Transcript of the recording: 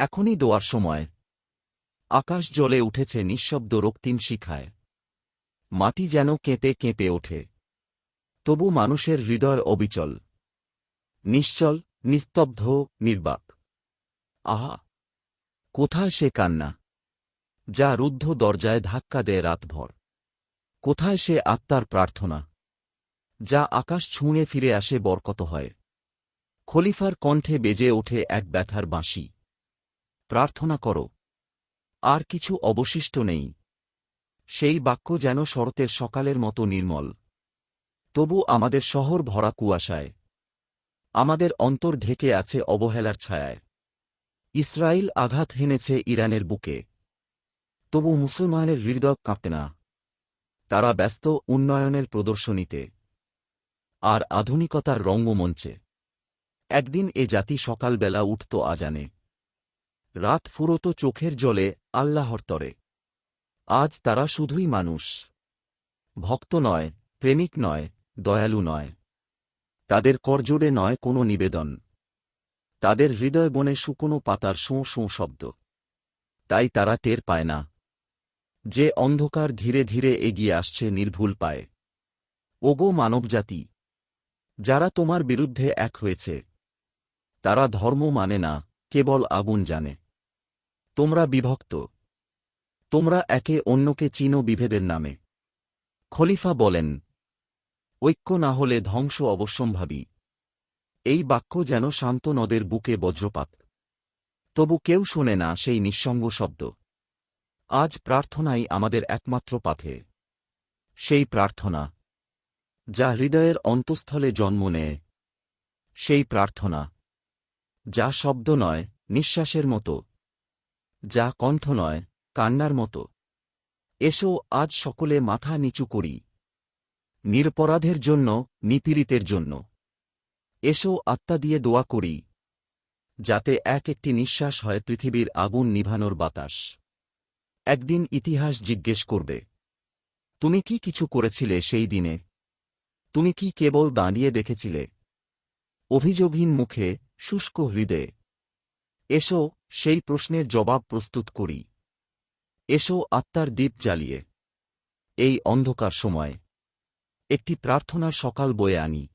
এখনই দোয়ার সময়। আকাশ জ্বলে উঠেছে নিঃশব্দ রক্তিম শিখায়। মাটি যেন কেঁপে কেঁপে ওঠে। তবু মানুষের হৃদয় অবিচল। নিশ্চল, নিস্তব্ধ, নির্বাক। আহা! কোথায় সে কান্না? যা রুদ্ধ দরজায় ধাক্কা দেয় রাতভর। কোথায় সে আত্মার প্রার্থনা? যা আকাশ ছুঁড়ে ফিরে আসে বরকত হয়। খলিফার কণ্ঠে বেজে ওঠে এক ব্যথার বাঁশি। প্রার্থনা করো। আর কিছু অবশিষ্ট নেই। সেই বাক্য যেন শরতের সকালের মতো নির্মল। তবু আমাদের শহর ভরা কুয়াশায়। আমাদের অন্তর ঢেকে আছে অবহেলার ছায়ায়। ইসরায়েল আঘাত হেনেছে ইরানের বুকে। তবু মুসলমানের হৃদয় কাঁপতে না। তারা ব্যস্ত উন্নয়নের প্রদর্শনীতে। আর আধুনিকতার রঙ্গমঞ্চে একদিন এ জাতি সকালবেলা উঠত আজানে। রাত ফুরত চোখের জলে আল্লাহর তরে। আজ তারা শুধুই মানুষ। ভক্ত নয়, প্রেমিক নয়, দয়ালু নয়। তাদের করজোড়ে নয় কোনো নিবেদন। তাদের হৃদয় বনে শুকনো পাতার শোঁ শোঁ শব্দ। তাই তারা টের পায় না। যে অন্ধকার ধীরে ধীরে এগিয়ে আসছে নির্ভুল পায়। ওগো মানবজাতি, যারা তোমার বিরুদ্ধে এক হয়েছে, তারা ধর্ম মানে না। কেবল আগুন জানে। তোমরা বিভক্ত। তোমরা একে অন্যকে চিনো বিভেদের নামে। খলিফা বলেন, ঐক্য না হলে ধ্বংস অবশ্যম্ভাবী। এই বাক্য যেন শান্ত নদের বুকে বজ্রপাত। তবু কেউ শোনে না সেই নিঃসঙ্গ শব্দ। আজ প্রার্থনাই আমাদের একমাত্র পাথে। সেই প্রার্থনা, যা হৃদয়ের অন্তঃস্থলে জন্ম নেয়। সেই প্রার্থনা যা শব্দ নয়, নিঃশ্বাসের মতো। যা কণ্ঠ নয়, কান্নার মতো। এসো, আজ সকলে মাথা নিচু করি। নিরপরাধের জন্য, নিপীড়িতের জন্য। এসো, আত্মা দিয়ে দোয়া করি। যাতে এক একটি নিঃশ্বাস হয় পৃথিবীর আগুন নিভানোর বাতাস। একদিন ইতিহাস জিজ্ঞেস করবে। তুমি কি কিছু করেছিলে সেই দিনে? তুমি কি কেবল দাঁড়িয়ে দেখেছিলে? অভিযোগহীন মুখে শুষ্ক হৃদয়ে। এসো, সেই প্রশ্নের জবাব প্রস্তুত করি। এসো, আত্মার দ্বীপ জ্বালিয়ে। এই অন্ধকার সময়। একটি প্রার্থনা সকাল বয়ে আনি।